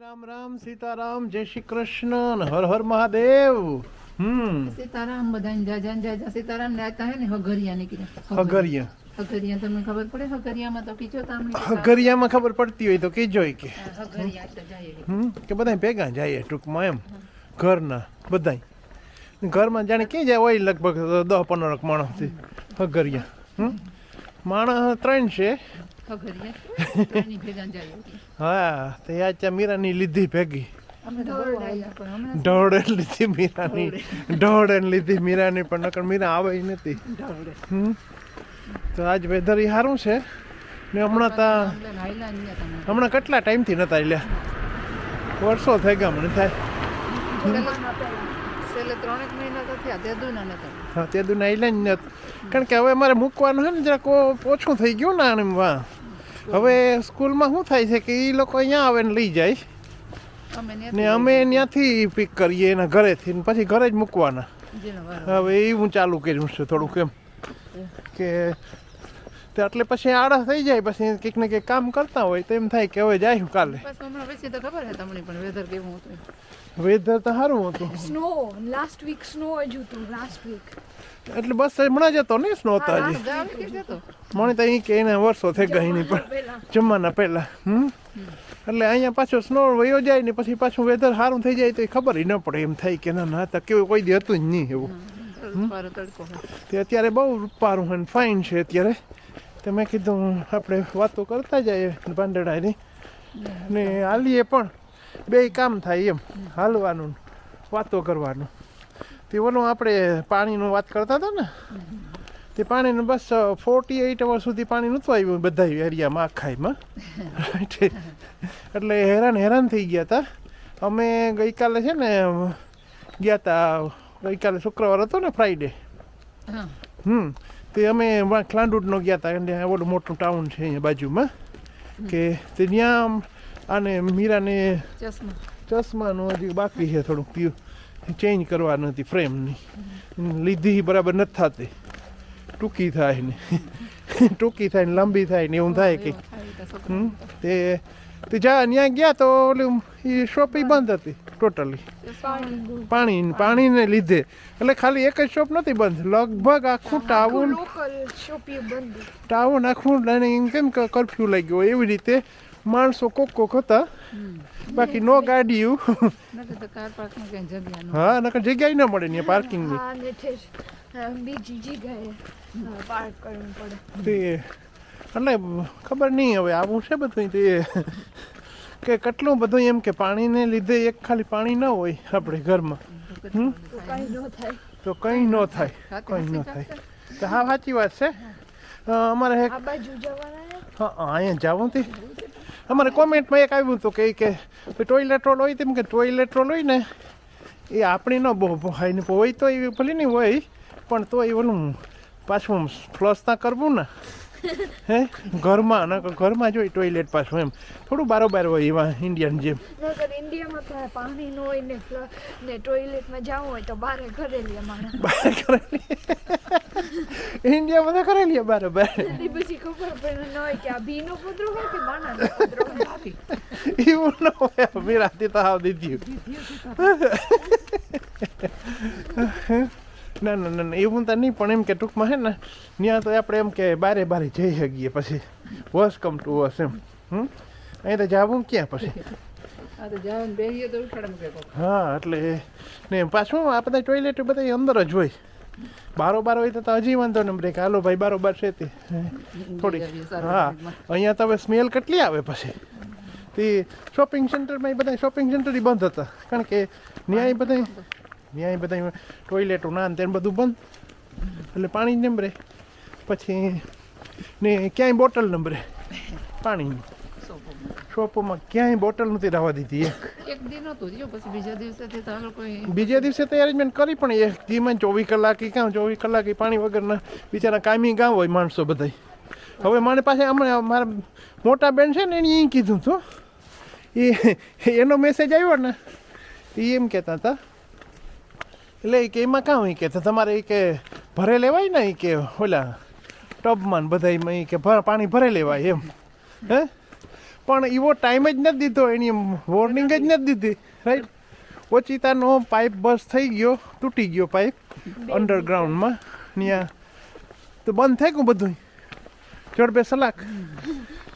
રામ રામ સીતારામ જય શ્રી કૃષ્ણ હર હર મહાદેવ. હમ. સીતારામ બધાને જાજા ને જાજા સીતારામ ને આતા હે ને હગરિયા નીકળ્યા હગરિયા હગરિયા તમને ખબર પડે? હગરિયામાં તો કીજો તામણી હગરિયામાં ખબર પડતી હોય તો કીજો કે. હગરિયા તો જાય હમ કે બધા ભેગા જાય ટૂંકમાં એમ. ઘરના બધાય. ઘરમાં જાણે ક્યાં જાય હોય લગભગ દસ પંદર માણસ હગરિયા હમ. માણસ ત્રણ છે. હગરિયા ભેગા જાય હા તો ત્યાં મીરાની લીધી ભેગી. ઢોળે લીધી મીરાની. ઢોળે. લીધી મીરાની પણ નકર મીરા આવે નથી. તો આજ વેધર ઈ સારું છે. ને હમણાં તા. હમણાં કેટલા ટાઈમથી નતા લ્યા વર્ષો થઈ ગયા મને થાય. હા તે દુ જ નત. કારણ કે હવે અમારે મૂકવાનું છે ને જરાક ઓછું થઈ ગયું ને આને વાહ હવે સ્કૂલમાં શું થાય છે કે એ લોકો અહીંયા આવે ને લઈ જાય. ને અમે ત્યાંથી પિક કરીએ એના ઘરેથી ને પછી ઘરે જ મૂકવાના. હવે એ હું ચાલુ કર્યું છે થોડુંક એમ. કે એટલે પછી આળસ થઈ જાય પછી કંઈક ને કંઈક કામ કરતા હોય તો એમ થાય કે હવે જાય કાલે. પછી તો ખબર છે તમને પણ વેધર કેવું હતું. વેધર તો સારું હતું. સ્નો લાસ્ટ વીક સ્નો જ હતું લાસ્ટ વીક એટલે બસ હમણાં જતો ને સ્નો સ્નોતા હજી. મને તો અહીં કે એના વર્ષો થઈ ગયા એની પણ જમવાના પહેલા હમ? એટલે અહીંયા પાછો સ્નો વયો જાય ને પછી પાછું વેધર સારું થઈ જાય તો એ ખબર ન પડે એમ થાય કે ના ના હતા કેવું કોઈ દી હતું જ નહીં એવું. પારો. તે અત્યારે બહુ રૂપારું અને ફાઇન છે અત્યારે. તે મેં કીધું આપણે વાતો કરતા જઈએ પાંદડાની ને હાલીએ પણ. બે કામ થાય એમ હાલવાનું વાતો કરવાનું. તે ઓલું આપણે પાણીનું વાત કરતા હતા ને તે પાણીનું બસ ફોર્ટી એઇટ અવર સુધી પાણી નહોતું આવ્યું બધા એરિયામાં આખાઈમાં એટલે હેરાન હેરાન થઈ ગયા હતા. અમે ગઈકાલે છે ને ગયા હતા ગઈકાલે શુક્રવાર હતો ને ફ્રાઈડે હમ તે અમે ક્લાંડુડનો ગયા હતા ઓલું મોટું ટાઉન છે અહીંયા બાજુમાં કે તે ત્યાં આને મીરાને ચશ્મા. ચશ્માનું હજી બાકી છે થોડુંક પીવું ચેન્જ કરવાની હતી ફ્રેમની લીધી બરાબર નથી થતી. ટૂંકી થાય ને. ટૂંકી થાય ને લાંબી થાય ને એવું થાય કંઈક થાય તો તે તે જા ત્યાં ગયા તો ઓલું એ શોપ બંધ હતી ટોટલી પાણી પાણી. પાણીને લીધે. એટલે ખાલી એક જ શોપ નથી બંધ. લગભગ આખું ટાઉન લોકલ શોપી બંધ. ટાઉન આખું અને એમ કેમ કે કરફ્યુ લાગ્યો એવી રીતે. માણસો કોક કોક હતા. બાકી નો ગાડીયું. હા નકર જગ્યાએ ન મળે ને પાર્કિંગની બીજી જગ્યાએ પાર્ક કરવું પડે. તે એટલે ખબર નહીં હવે આવું છે બધું તે. કે કેટલું બધું એમ કે પાણીને લીધે એક ખાલી પાણી ન હોય આપણે ઘરમાં. હમ? તો કઈ ન થાય. તો કંઈ ન થાય કંઈ ન થાય. તો હા સાચી વાત છે. અમારે એક આ બાજુ જવાના ને હા અહીંયા જવું તે. અમારે કોમેન્ટમાં એક આવ્યું હતું કે કે ટોયલેટ રોલ હોય તેમ કે ટોયલેટ રોલ હોય ને એ આપણી ન બહુ હોય ને હોય તો એ ભલે નહીં હોય, પણ તો એ ઓલું પાછું ફ્લશ ના કરવું ને હે? ઘરમાં ન ઘરમાં જ હોય ટોયલેટ પાછું એમ. થોડું બારોબાર હોય એવા ઇન્ડિયન જેમ. ઇન્ડિયામાં પાણી ન હોય ને ને ટોયલેટમાં જવું હોય તો બારે ઘરેલી માણસ બહાર કરેલી ઇન્ડિયામાં તો કરેલી બારોબાર પછી ખબર પડે ન હોય કે આ ભીનો પુત્રો હોય કે પુત્રો હોય. એવું ન હોય. મેરાથી તો હાવ દીધી ના ના ના એવું તો નહીં પણ એમ કે ટૂંકમાં હે ને ત્યાં તો આપણે એમ કે બારે બારે જઈ શકીએ પછી. વોસ કમ ટુ વોસ એમ. હમ? અહીં તો જાવું ક્યાં પછી. હા એટલે ને પાછું આ બધા ટોયલેટ બધા અંદર જ હોય. બારો બાર હોય તો હજી વાંધો ને બ્રેક હાલો ભાઈ બારોબાર છે તે. થોડી હા અહીંયા તો હવે સ્મેલ કેટલી આવે પછી? તે શોપિંગ સેન્ટરમાં બધા શોપિંગ સેન્ટર બંધ હતા. કારણ કે ન્યાય બધા ન્યાય બધા ટોયલેટો ના તેને બધું બંધ. એટલે પાણી જ નંબરે પછી ને ક્યાંય બોટલ નંબરે પાણીની. શોપોમાં ક્યાંય બોટલ નથી રહેવા દીધી એક. એક દિન હતું જો પછી બીજા દિવસે તો બીજે દિવસે તો એરેન્જમેન્ટ કરી પણ એક ધીમે ચોવીસ કલાક કામ ચોવીસ કલાક પાણી વગરના બિચારા કાયમી ગામ હોય માણસો બધા હવે મારી પાસે હમણાં મારા મોટા બેન છે ને એને એ કીધું હતું. એ એનો મેસેજ આવ્યો ને એ એમ કહેતા હતા એટલે એ કે એમાં કાં હોય કે તમારે એ કે ભરે લેવાય ને એ કે ઓલા ટબમાં બધામાં ઈ કે પાણી ભરે લેવાય એમ. હે? પણ એવો ટાઈમ જ નથી દીધો એની વોર્નિંગ જ નથી દીધી રાઈટ ઓચિતાનો પાઇપ બસ થઈ ગયો તૂટી ગયો પાઇપ અંડરગ્રાઉન્ડમાં ત્યાં તો બંધ થઈ ગયું બધું ચડબે સલાક.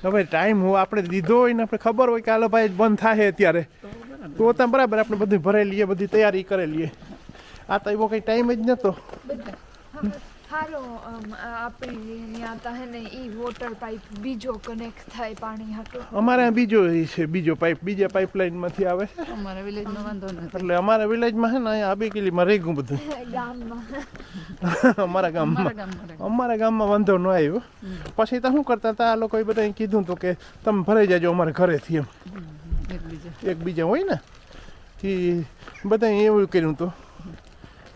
હવે ટાઈમ હું આપણે દીધો હોય ને આપણે ખબર હોય કે હાલો ભાઈ બંધ થાય અત્યારે. તો ત્યાં બરાબર આપણે બધું ભરાઈ લઈએ બધી તૈયારી કરેલીએ. આ તો એવો કંઈ ટાઈમ જ નહોતો હારો આપણે ત્યાં તા ને ઈ વોટર પાઇપ બીજો કનેક્ટ થાય પાણી હાટો. અમારે બીજો ઈ છે બીજો પાઇપ બીજા પાઇપલાઇનમાંથી આવે છે. અમારા વિલેજમાં વાંધો નથી. એટલે અમારા વિલેજમાં છે ને અહીંયા આબેકીલીમાં રહી ગયું બધું. ગામમાં. અમારા ગામમાં. અમારા ગામમાં રહે. અમારા ગામમાં વાંધો ન આવ્યો. પછી તો શું કરતા હતા આ લોકોએ બધાએ કીધું તો કે તમે ભરાઈ જાજો અમારે ઘરેથી એમ. એકબીજા હોય ને કે બધાએ એવું કર્યું હતું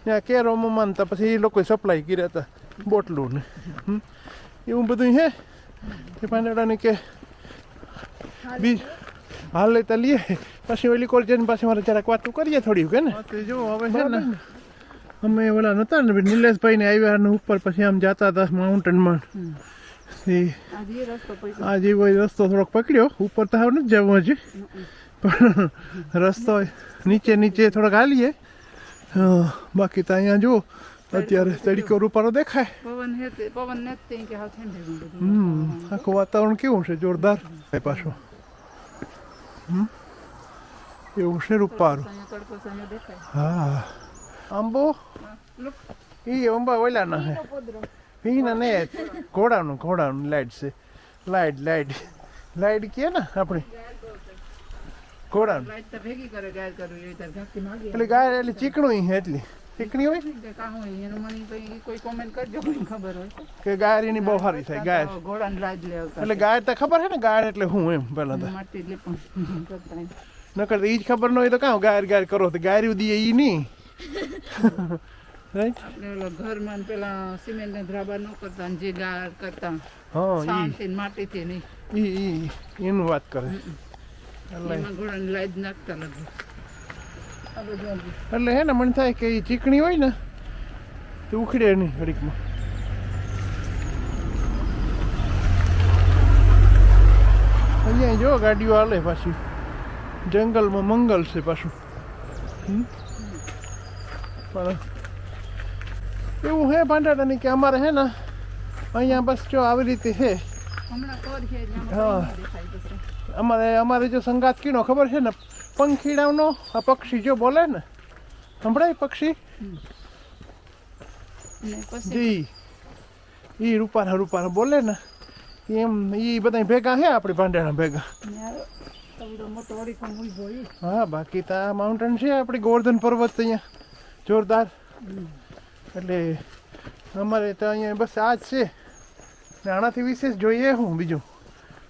ત્યાં કેરોમાં માનતા પછી એ લોકોએ સપ્લાય કર્યા હતા બોટલું ને. એવું બધું હે કે પાંદડાને કે બીજ હાલ લેતા લઈએ પછી ઓલી કોલ જઈને પાછી મારે જરાક વાતું કરીએ થોડી કે ને જો હવે છે ને અમે ઓલા નતા ને નિલેશભાઈ ને આવ્યા ને ઉપર પછી આમ જતા હતા માઉન્ટેનમાં એ આજે એ રસ્તો પૈસા થોડોક પકડ્યો ઉપર તો હવે નથી જવું હજી પણ રસ્તો નીચે નીચે થોડોક હાલીએ બાકી તો અહીંયા જો અત્યારે તડીકો રૂપારો દેખાય. પવન હે પવન નથી કે ઠંડી હમ આખું વાતાવરણ કેવું છે? જોરદાર. એ પાછું. હમ? એવું છે રૂપારું હા. આંબો? એ અંબા ઓલા ના હે પીના ને ઘોડાનું ઘોડાનું લાઈટ છે. Light light. લાઈટ કે ને આપણી? લાઈટ ભેગી કરે ગાય કરવી એ એટલે ગાય એટલે ચીકણું હે એટલી ચીકણી હોય? કોઈ કોમેન્ટ કરજો ખબર હોય. કે ગાય એની બહુ સારી થાય ગાય. ઘોડાને લે એટલે ગાય તો ખબર છે ને ગાય એટલે હું એમ પહેલા તો. નકર જ ખબર ન હોય તો કાં ગાય ગાય કરો તો ગાય દીએ ઈ નહીં. રાઈટ આપણે ઘરમાં પેલા સિમેન્ટ ના ધ્રાબા ન કરતા જે ગાર કરતા. હા માટીથી નહીં. એનું વાત કરે. એટલે. હે ને મને થાય કે એ ચીકણી હોય ને તો ઉખડે નહીં ઘડીકમાં અહીંયા જો ગાડીઓ હાલે પાછી. જંગલમાં મંગલ છે પાછું? પણ એવું હે ભાંડાટાની કે અમારે હે ને અહીંયા બસ જો આવી રીતે છે. અમારે અમારે જો સંગાત કીનો ખબર છે ને પંખીડાનો આ પક્ષી જો બોલે ને સંભળાય પક્ષી? જી. ઈ રૂપારા રૂપારા બોલે ને એમ ઈ બધા ભેગા હે આપણી ભાંડાણા ભેગા. હા બાકી તો આ માઉન્ટેન છે આપણી ગોવર્ધન પર્વત અહીંયા જોરદાર. એટલે અમારે તો અહીંયા બસ આ જ છે. ને આનાથી વિશેષ જોઈએ હું બીજું.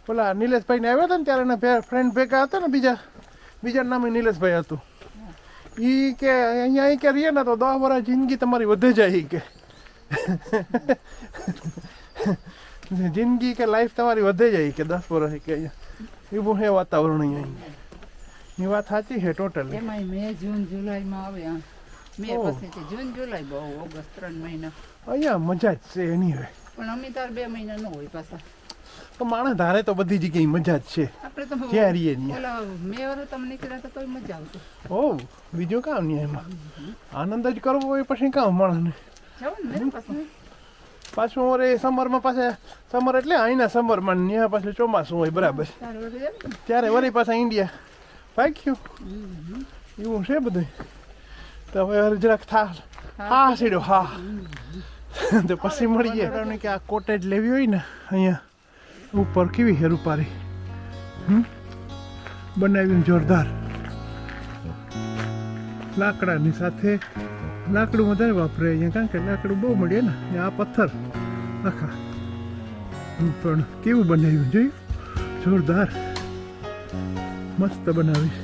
ઓલા નિલેશભાઈને આવ્યા હતા ને ત્યારે એના ફ્રેન્ડ ભેગા હતા ને બીજા બીજા નામે નિલેશભાઈ હતું. એ કે અહીંયા અહીં કે રહીએ ને તો દસ વર્ષ જિંદગી તમારી વધે જાય કે. જિંદગી કે લાઈફ તમારી વધે જાય કે દસ વર્ષ કે અહીંયા. એવું હે વાતાવરણ અહીંયા એ વાત સાચી છે ટોટલ એમાં મે જૂન જુલાઈમાં આવે મે પછી જૂન જુલાઈ બહુ ઓગસ્ટ ત્રણ મહિના. અહીંયા મજા જ છે એની હવે પણ અમે તાર બે મહિના ન હોય પાછા. તો માણસ ધારે તો બધી જગ્યાએ મજા જ છે. આપણે તો ક્યાં રહીએ ત્યાં ઓલા મે વાળો તમે નીકળ્યા તો તોય મજા આવતી ઓ બીજું કામ નહીં એમાં? આનંદ જ કરવો હોય પછી કામ માણસને? જવું ને પાછું. પાછું અરે સમરમાં પાછા સમર એટલે અહીંના સમરમાં ત્યાં પાછું ચોમાસું હોય બરાબર. ત્યારે વળી પાછા ઇન્ડિયા પાક્યું એવું છે બધું તો હવે જરાક થા હા સીડો હા. તો પછી મળીએ કે આ કોટેજ લેવી હોય ને, અહીંયા ઉપર કેવી છે રૂપારી? બનાવ્યું જોરદાર. લાકડાની સાથે લાકડું વધારે વાપરે અહીંયા, કારણ કે લાકડું બહુ મળે ને આ પથ્થર. આખા. પણ કેવું બનાવ્યું, જોયું? જોરદાર. મસ્ત બનાવીશ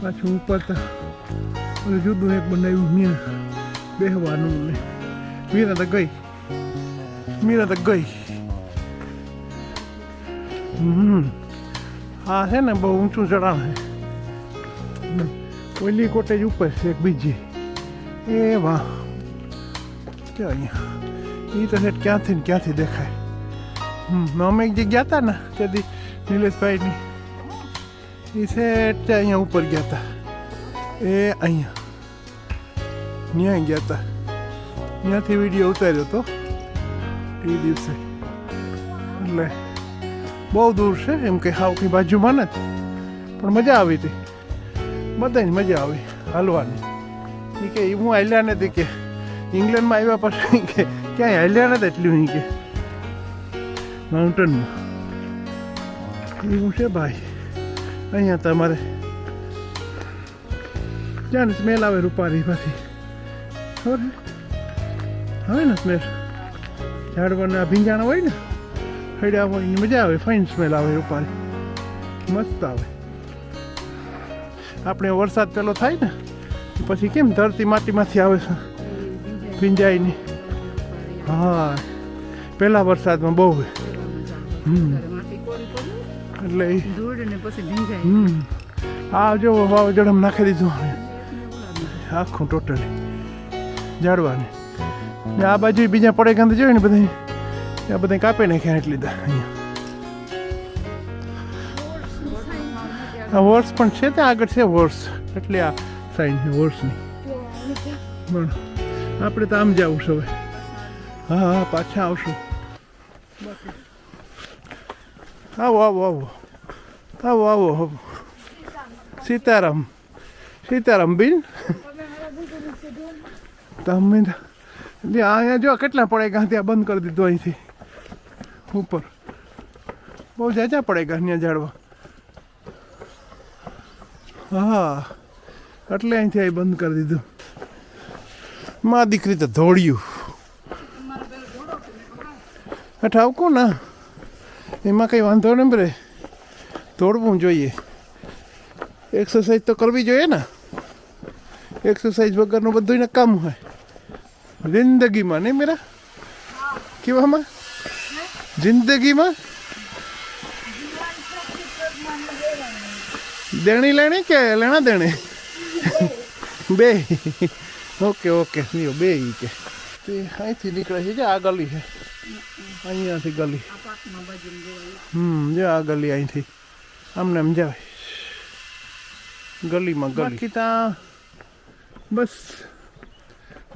પાછું ઉપર ઓલું જુદું એક બનાવ્યું મીરા બેહવાનું ને. મીરા તો ગઈ. મીરા તો ગઈ. હમ. આ છે ને બહુ ઊંચું ચઢાણ છે. ઓલી કોટેજ ઉપર છે એક બીજી. એ વાહ. કે અહીંયા. એ તો છે ક્યાંથી ને ક્યાંથી દેખાય. હમ અમે એક જગ્યા હતા ને, ત્યાંથી નિલેશભાઈની. એ સેટ અહીંયા ઉપર ગયા હતા. એ, અહીંયા. ત્યાં ગયા હતા ત્યાંથી વીડિયો ઉતાર્યો હતો એ દિવસે. એટલે બહુ દૂર છે, એમ કે હાવની બાજુમાં નથી. પણ મજા આવી હતી. બધાને મજા આવી, હાલવાની. એ કે હું હાલ્યા નથી કે ઇંગ્લેન્ડમાં આવ્યા પછી કે ક્યાંય હાલ્યા નથી એટલું ઈ કે. માઉન્ટેનમાં એવું છે ભાઈ. અહીંયા તમારે ક્યાં સ્મેલ આવે રૂપારીમાંથી ખબર છે આવે ને સ્મેલ ઝાડવાના ભીંજાણા હોય ને હળ્યા હોય એની મજા આવે ફાઇન સ્મેલ આવે રૂપારી મસ્ત આવે આપણે વરસાદ પેલો થાય ને પછી કેમ ધરતી માટીમાંથી આવે છે ભીંજાઈને હા પહેલા વરસાદમાં બહુ એટલે આ જો વાવાઝોડામાં નાખી દીધું આખું ટોટલી ઝાડવાને. ને આ બાજુ બીજા પડે ગાંધે જોઈએ ને બધા આ બધા કાપી નાખ્યા એટલે લીધા અહીંયા. આ વર્ષ પણ છે ત્યાં આગળ છે વર્ષ. એટલે આ સાઈન છે વર્ષની. પણ આપણે તો આમ જવું છે હવે. હા હા, પાછા આવશું. આવો આવો આવો. આવો આવો આવો. સીતારામ. સીતારામ બિન. તમે અહીંયા જો કેટલા પડે ગા ત્યાં બંધ કરી દીધું અહીંથી. ઉપર. બહુ જાજા પડે ગા અહીંયા ઝાડવા. હા. એટલે અહીંથી અહીં બંધ કરી દીધું. મા દીકરી તો દોડ્યું ઠાવકું ના એમાં કંઈ વાંધો નહીં રે દોડવું જોઈએ. એક્સરસાઇઝ તો કરવી જોઈએ ને? એક્સરસાઇઝ વગરનું બધું કામ હોય. જિંદગીમાં, નહીં મેરા? કેવામાં? જિંદગીમાં? દેણી લેણી કે લેણા દેણી? બે. ઓકે ઓકે નિયો બે કે. અહીંથી નીકળે છે આ ગલી છે. અહીંયાથી ગલી. હમ, જો આ ગલી અહીંથી. આમને આમ જવાય. ગલીમાં ગલી. ત્યાં बस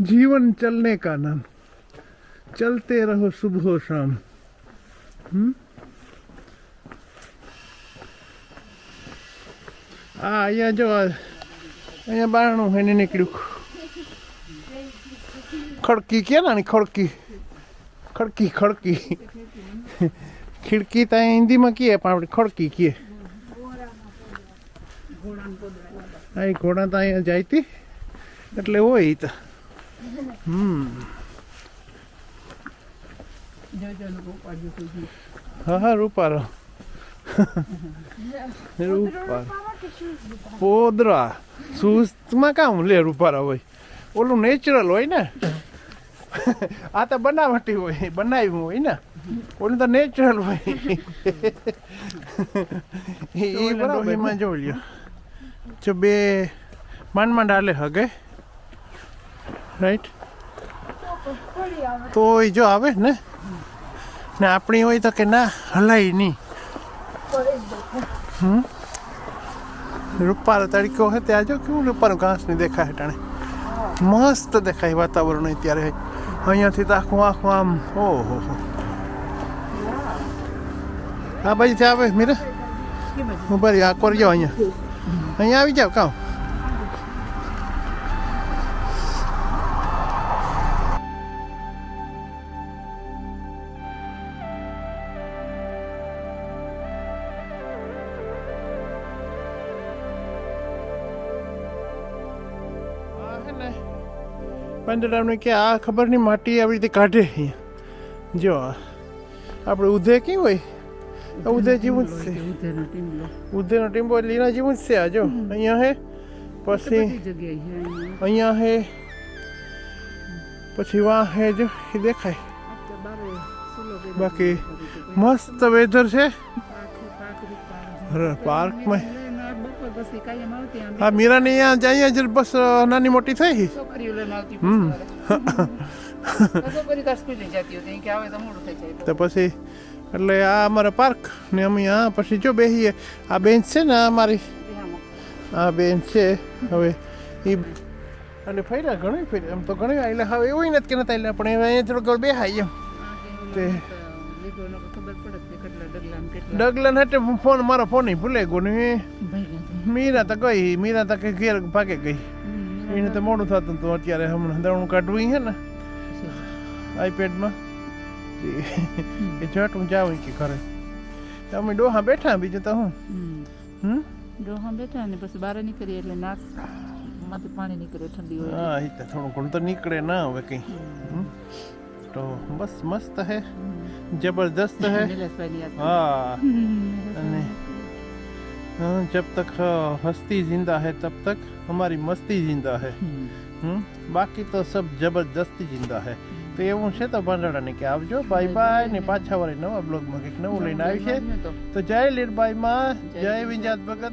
जीवन चलने का नाम चलते रहो सुबह शाम हम्म આ અહીંયા જો આ અહીંયા બારણું એને નીકળ્યું ખડકી કે નાની ખડકી ખડકી ખડકી ખિડકી ત્યાં હિન્દીમાં કીએ પણ આપણે ખડકી કીએ હા એ ઘોડા તો અહીંયા જાય તી એટલે હોય તો. હમ. હા હા રૂપારો. રૂપારો. પોદરા. સુસ્તમાં કામ લે રૂપારા હોય ઓલું નેચરલ હોય ને. આ તો બનાવટી હોય બનાવ્યું હોય ને. ઓલું તો નેચરલ હોય. એ બરાબર એમાં જોઈ લ્યો જો બે માંડ માંડ હાલે હગે. રાઈટ તો એ જો આવે ને? ને આપણી હોય તો કે ના હલાય નહીં. જાય રૂપારો તડકો હે ત્યાં જો કેવું રૂપારું ઘાસ નહીં દેખાય ટાણે મસ્ત દેખાય વાતાવરણ અત્યારે અહીંયાથી તો આખું આખું આમ ઓહો. હો આ બાજુથી આવે મીરા? હું બરી આ કરજો અહીંયા. અહીંયા આવી જાવ કામ. પંદરામને કે આ ખબર નહીં માટી આવી રીતે કાઢે અહીંયા જો આ આપણે ઉધે કેવું હોય આ ઉધે જેવું જ છે ઉધેનો ટીમલો ઉધેનો ટીમ્બો લીના જેવું જ છે આ જો અહીંયા હે પછી બધી જગ્યાએ છે અહીંયા. અહીંયા હે પછી વાં હે જો એ દેખાય આ તો બારે સુલો કર્યો. બાકી મસ્ત વેધર છે પાખું પાખું પાખું. અરે, પાર્કમાં હા મીરાની અહીંયા જાય જ બસ નાની મોટી થઈ હમ. તો પછી એટલે આ અમારા પાર્ક ને અમે આ પછી જો બેસીએ આ બેન્ચ છે ને અમારી? આ બેન્ચ છે હવે એ અને ફર્યા ઘણી ફર્યા એમ તો ઘણી એટલે હવે એવું નથી કે નતા એટલે પણ અહીંયા થોડોક બેહાય એમ. તે ડગલન હાટે ફોન મારો ફોન ભૂલે ગયો ને. મીરા તો કઈ મીરા તો કઈ ઘેર ભાગે ગઈ એને તો મોડું થતું હતું અત્યારે હમણાં દણું કાઢવું છે ને આઈપેડમાં એ જટ હું જાઉં કે ઘરે અમે ડોહા બેઠા બીજું તો હું હમ ડોહા બેઠા ને પછી બહાર નીકળીએ એટલે નાકમાંથી પાણી નીકળે ઠંડી હોય હા એ તો થોડું ઘણું તો નીકળે ના હવે કંઈ. તો બસ મસ્ત હે જબરદસ્ત હે हाँ અને जब तक हाँ, हस्ती जिंदा है तब तक हमारी मस्ती जिंदा है હમ બાકી તો સબ જબરદસ્તી જિંદા હે તો એવું છે તો ભાંડાડાને કે આવજો બાય બાય ને પાછા વળી નવા બ્લોગમાં કંઈક નવું લઈને આવી છે તો જય લીરબાઈ માં જય વિંજાત ભગત